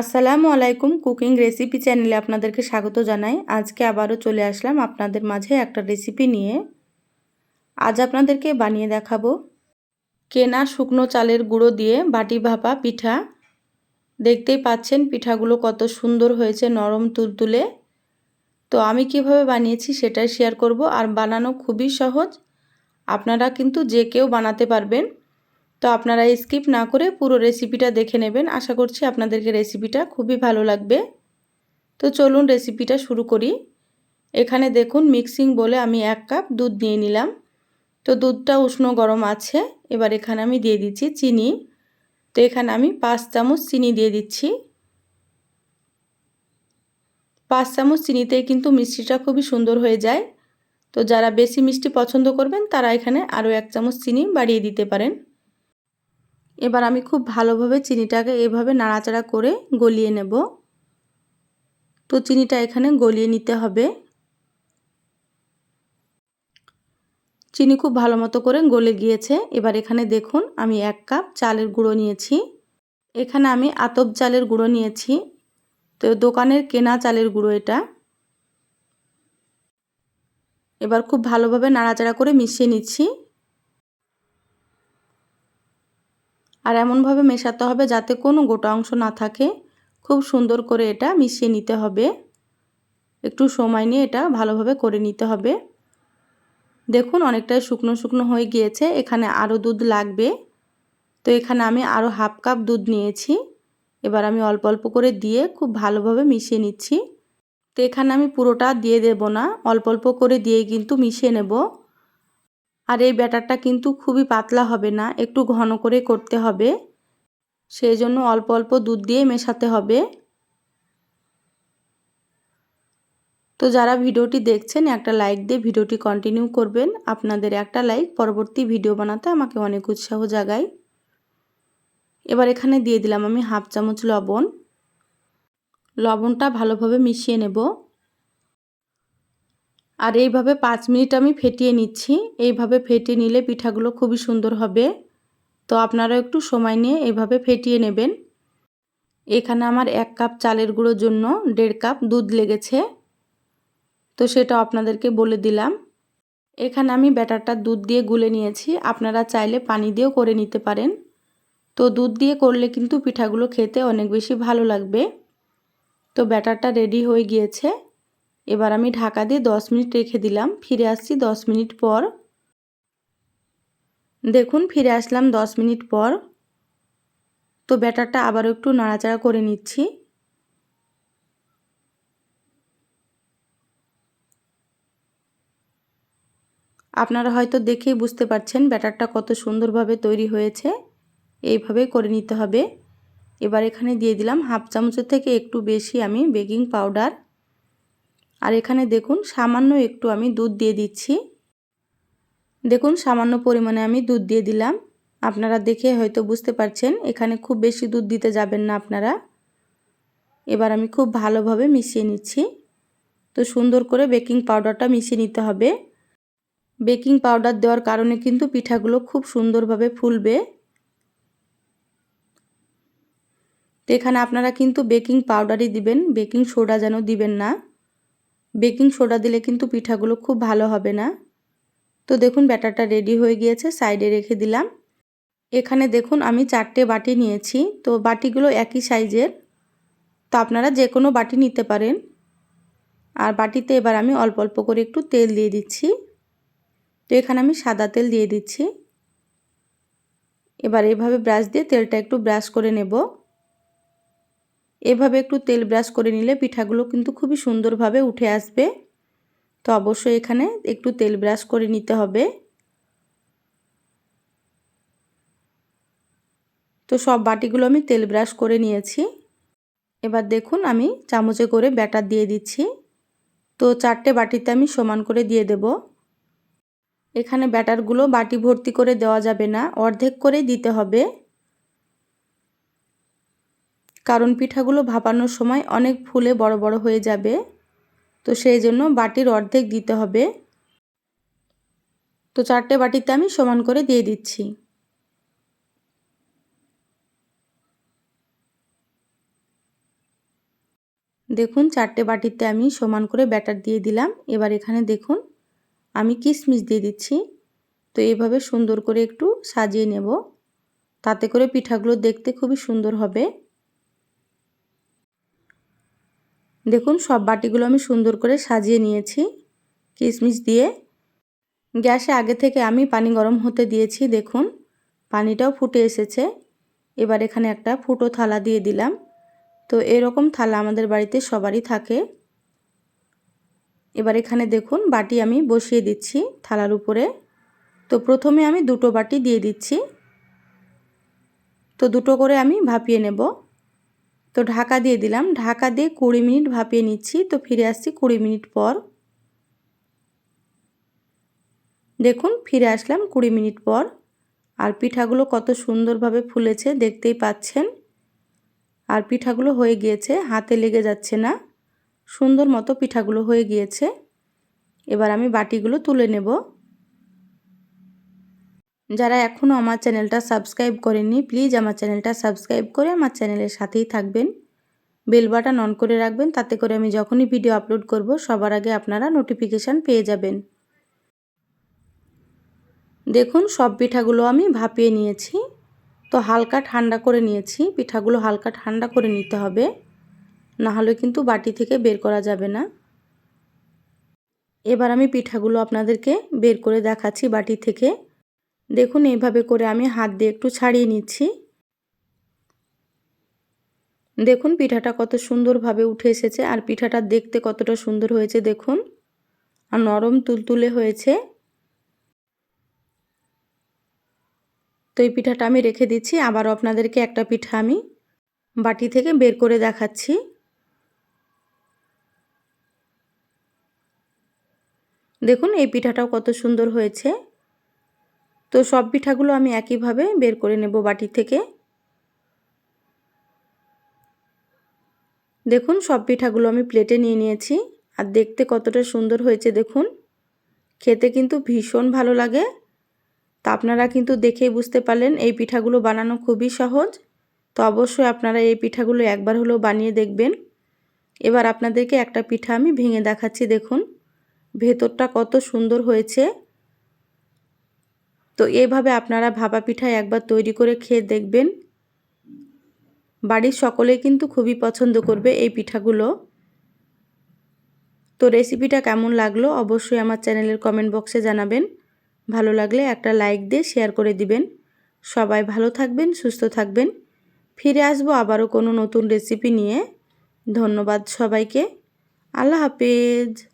আসসালামু আলাইকুম cooking recipe চ্যানেলে আপনাদেরকে স্বাগত জানাই। আজকে আবারও চলে আসলাম আপনাদের মাঝে একটা রেসিপি নিয়ে। আজ আপনাদেরকে বানিয়ে দেখাবো। কেনা শুকনো চালের গুঁড়ো দিয়ে বাটি ভাপা পিঠা। দেখতেই পাচ্ছেন পিঠাগুলো কত সুন্দর হয়েছে, নরম তুলতুলে। তো আমি কীভাবে বানিয়েছি সেটাই শেয়ার করব। আর বানানো খুবই সহজ। আপনারা কিন্তু যে কেউ বানাতে পারবেন। তো আপনারা স্কিপ না করে পুরো রেসিপিটা দেখে নেবেন। আশা করছি আপনাদেরকে রেসিপিটা খুবই ভালো লাগবে। তো চলুন রেসিপিটা শুরু করি। এখানে দেখুন মিক্সিং বলে আমি এক কাপ দুধ নিয়ে নিলাম। তো দুধটা উষ্ণ গরম আছে। এবার এখানে আমি দিয়ে দিচ্ছি চিনি। তো এখানে আমি পাঁচ চামচ চিনি দিয়ে দিচ্ছি। পাঁচ চামচ চিনিতে কিন্তু মিষ্টিটা খুবই সুন্দর হয়ে যায়। তো যারা বেশি মিষ্টি পছন্দ করবেন তারা এখানে আরও এক চামচ চিনি বাড়িয়ে দিতে পারেন। এবার আমি খুব ভালোভাবে চিনিটাকে এভাবে নাড়াচাড়া করে গলিয়ে নেব। তো চিনিটা এখানে গলিয়ে নিতে হবে। চিনি খুব ভালো মতো করে গলে গিয়েছে। এবার এখানে দেখুন, আমি এক কাপ চালের গুঁড়ো নিয়েছি। এখানে আমি আতপ চালের গুঁড়ো নিয়েছি। তো দোকানের কেনা চালের গুঁড়ো এটা। এবার খুব ভালোভাবে নাড়াচাড়া করে মিশিয়ে নিচ্ছি। আর এমনভাবে মেশাতে হবে যাতে কোনো গোটা অংশ না থাকে। খুব সুন্দর করে এটা মিশিয়ে নিতে হবে। একটু সময় নিয়ে এটা ভালোভাবে করে নিতে হবে। দেখুন, অনেকটাই শুকনো শুকনো হয়ে গিয়েছে। এখানে আরও দুধ লাগবে। তো এখানে আমি আরও হাফ কাপ দুধ নিয়েছি। এবার আমি অল্প অল্প করে দিয়ে খুব ভালোভাবে মিশিয়ে নিচ্ছি। তো এখানে আমি পুরোটা দিয়ে দেব না। অল্প অল্প করে দিয়ে কিন্তু মিশিয়ে নেব। আর এই ব্যাটারটা কিন্তু খুবই পাতলা হবে না, একটু ঘন করে করতে হবে। সেই জন্য অল্প অল্প দুধ দিয়ে মেশাতে হবে। তো যারা ভিডিওটি দেখছেন, একটা লাইক দিয়ে ভিডিওটি কন্টিনিউ করবেন। আপনাদের একটা লাইক পরবর্তী ভিডিও বানাতে আমাকে অনেক উৎসাহ জাগায়। এবার এখানে দিয়ে দিলাম আমি হাফ চামচ লবণ। লবণটা ভালোভাবে মিশিয়ে নেব। আর এইভাবে পাঁচ মিনিট আমি ফেটিয়ে নিচ্ছি। এইভাবে ফেটিয়ে নিলে পিঠাগুলো খুবই সুন্দর হবে। তো আপনারা একটু সময় নিয়ে এইভাবে ফেটিয়ে নেবেন। এখানে আমার এক কাপ চালের গুঁড়োর জন্য দেড় কাপ দুধ লেগেছে। তো সেটা আপনাদেরকে বলে দিলাম। এখানে আমি ব্যাটারটা দুধ দিয়ে গুলে নিয়েছি। আপনারা চাইলে পানি দিয়েও করে নিতে পারেন। তো দুধ দিয়ে করলে কিন্তু পিঠাগুলো খেতে অনেক বেশি ভালো লাগবে। তো ব্যাটারটা রেডি হয়ে গিয়েছে। এবার আমি ঢাকা দিয়ে দশ মিনিট রেখে দিলাম। ফিরে আসছি দশ মিনিট পর। দেখুন, ফিরে আসলাম দশ মিনিট পর। তো ব্যাটারটা আবারও একটু নাড়াচাড়া করে নিচ্ছি। আপনারা হয়তো দেখেই বুঝতে পারছেন ব্যাটারটা কত সুন্দরভাবে তৈরি হয়েছে। এইভাবেই করে নিতে হবে। এবার এখানে দিয়ে দিলাম হাফ চামচের থেকে একটু বেশি আমি বেকিং পাউডার। আর এখানে দেখুন সামান্য একটু আমি দুধ দিয়ে দিচ্ছি। দেখুন সামান্য পরিমাণে আমি দুধ দিয়ে দিলাম। আপনারা দেখে হয়তো বুঝতে পারছেন, এখানে খুব বেশি দুধ দিতে যাবেন না আপনারা। এবার আমি খুব ভালোভাবে মিশিয়ে নিচ্ছি। তো সুন্দর করে বেকিং পাউডারটা মিশিয়ে নিতে হবে। বেকিং পাউডার দেওয়ার কারণে কিন্তু পিঠাগুলো খুব সুন্দরভাবে ফুলবে। তো এখানে আপনারা কিন্তু বেকিং পাউডারই দিবেন, বেকিং সোডা যেন দিবেন না। বেকিং সোডা দিলে কিন্তু পিঠাগুলো খুব ভালো হবে না। তো দেখুন, ব্যাটারটা রেডি হয়ে গিয়েছে, সাইডে রেখে দিলাম। এখানে দেখুন, আমি চারটে বাটি নিয়েছি। তো বাটিগুলো একই সাইজের। তো আপনারা যে কোনো বাটি নিতে পারেন। আর বাটিতে এবার আমি অল্প অল্প করে একটু তেল দিয়ে দিচ্ছি। তো এখানে আমি সাদা তেল দিয়ে দিচ্ছি। এবার এভাবে ব্রাশ দিয়ে তেলটা একটু ব্রাশ করে নেব। এভাবে একটু তেল ব্রাশ করে নিলে পিঠাগুলো কিন্তু খুবই সুন্দরভাবে উঠে আসবে। তো অবশ্যই এখানে একটু তেল ব্রাশ করে নিতে হবে। তো সব বাটিগুলো আমি তেল ব্রাশ করে নিয়েছি। এবার দেখুন আমি চামচে করে ব্যাটার দিয়ে দিচ্ছি। তো চারটে বাটিতে আমি সমান করে দিয়ে দেব। এখানে ব্যাটারগুলো বাটি ভর্তি করে দেওয়া যাবে না, অর্ধেক করেই দিতে হবে। কারণ পিঠাগুলো ভাপানোর সময় অনেক ফুলে বড় বড় হয়ে যাবে। তো সেই জন্য বাটির অর্ধেক দিতে হবে। তো চারটে বাটিতে আমি সমান করে দিয়ে দিচ্ছি। দেখুন, চারটে বাটিতে আমি সমান করে ব্যাটার দিয়ে দিলাম। এবার এখানে দেখুন, আমি কিশমিশ দিয়ে দিচ্ছি। তো এইভাবে সুন্দর করে একটু সাজিয়ে নেব। তাতে করে পিঠাগুলো দেখতে খুবই সুন্দর হবে। দেখুন, সব বাটিগুলো আমি সুন্দর করে সাজিয়ে নিয়েছি, কিশমিশ দিয়ে। গ্যাসে আগে থেকে আমি পানি গরম হতে দিয়েছি, দেখুন, পানিটাও ফুটে এসেছে। এবার এখানে একটা ফুটো থালা দিয়ে দিলাম। তো এরকম থালা আমাদের বাড়িতে সবারই থাকে। এবার এখানে দেখুন, বাটি আমি বসিয়ে দিচ্ছি থালার উপরে। তো প্রথমে আমি দুটো বাটি দিয়ে দিচ্ছি। তো দুটো করে আমি ভাপিয়ে নেব। তো ঢাকা দিয়ে দিলাম। ঢাকা দিয়ে কুড়ি মিনিট ভাপিয়ে নিচ্ছি। তো ফিরে আসছি কুড়ি মিনিট পর। দেখুন, ফিরে আসলাম কুড়ি মিনিট পর। আর পিঠাগুলো কত সুন্দরভাবে ফুলেছে, দেখতেই পাচ্ছেন। আর পিঠাগুলো হয়ে গিয়েছে, হাতে লেগে যাচ্ছে না। সুন্দর মতো পিঠাগুলো হয়ে গিয়েছে। এবার আমি বাটিগুলো তুলে নেব। যারা এখনও আমার চ্যানেলটা সাবস্ক্রাইব করেননি প্লিজ আমার চ্যানেলটা সাবস্ক্রাইব করে আমার চ্যানেলের সাথেই থাকবেন। বেল বাটন অন করে রাখবেন, তাতে করে আমি যখনই ভিডিও আপলোড করব, সবার আগে আপনারা নোটিফিকেশান পেয়ে যাবেন। দেখুন, সব পিঠাগুলো আমি ভাপিয়ে নিয়েছি। তো হালকা ঠান্ডা করে নিয়েছি, পিঠাগুলো হালকা ঠান্ডা করে নিতে হবে। না হলে কিন্তু বাটি থেকে বের করা যাবে না। এবার আমি পিঠাগুলো আপনাদেরকে বের করে দেখাচ্ছি বাটি থেকে। দেখুন, এইভাবে করে আমি হাত দিয়ে একটু ছাড়িয়ে নিচ্ছি। দেখুন, পিঠাটা কত সুন্দরভাবে উঠে এসেছে আর পিঠাটা দেখতে কতটা সুন্দর হয়েছে, দেখুন। আর নরম তুলতুলে হয়েছে। তো এই পিঠাটা আমি রেখে দিচ্ছি, আবারও আপনাদেরকে একটা পিঠা আমি বাটি থেকে বের করে দেখাচ্ছি। দেখুন, এই পিঠাটাও কত সুন্দর হয়েছে। তো সব পিঠাগুলো আমি একইভাবে বের করে নেব বাটি থেকে। দেখুন, সব পিঠাগুলো আমি প্লেটে নিয়ে নিয়েছি। আর দেখতে কতটা সুন্দর হয়েছে, দেখুন। খেতে কিন্তু ভীষণ ভালো লাগে। তা আপনারা কিন্তু দেখেই বুঝতে পারলেন, এই পিঠাগুলো বানানো খুবই সহজ। তো অবশ্যই আপনারা এই পিঠাগুলো একবার হলেও বানিয়ে দেখবেন। এবার আপনাদেরকে একটা পিঠা আমি ভেঙে দেখাচ্ছি, দেখুন। ভেতরটা কত সুন্দর হয়েছে। তো এভাবে আপনারা ভাপা পিঠা একবার তৈরি করে খেয়ে দেখবেন। বাড়ির সকলেই কিন্তু খুবই পছন্দ করবে এই পিঠাগুলো। তো রেসিপিটা কেমন লাগল অবশ্যই আমার চ্যানেলের কমেন্ট বক্সে জানাবেন। ভালো লাগলে একটা লাইক দিয়ে শেয়ার করে দিবেন। সবাই ভালো থাকবেন, সুস্থ থাকবেন। ফিরে আসব আবারও কোনো নতুন রেসিপি নিয়ে। ধন্যবাদ সবাইকে। আল্লাহ হাফেজ।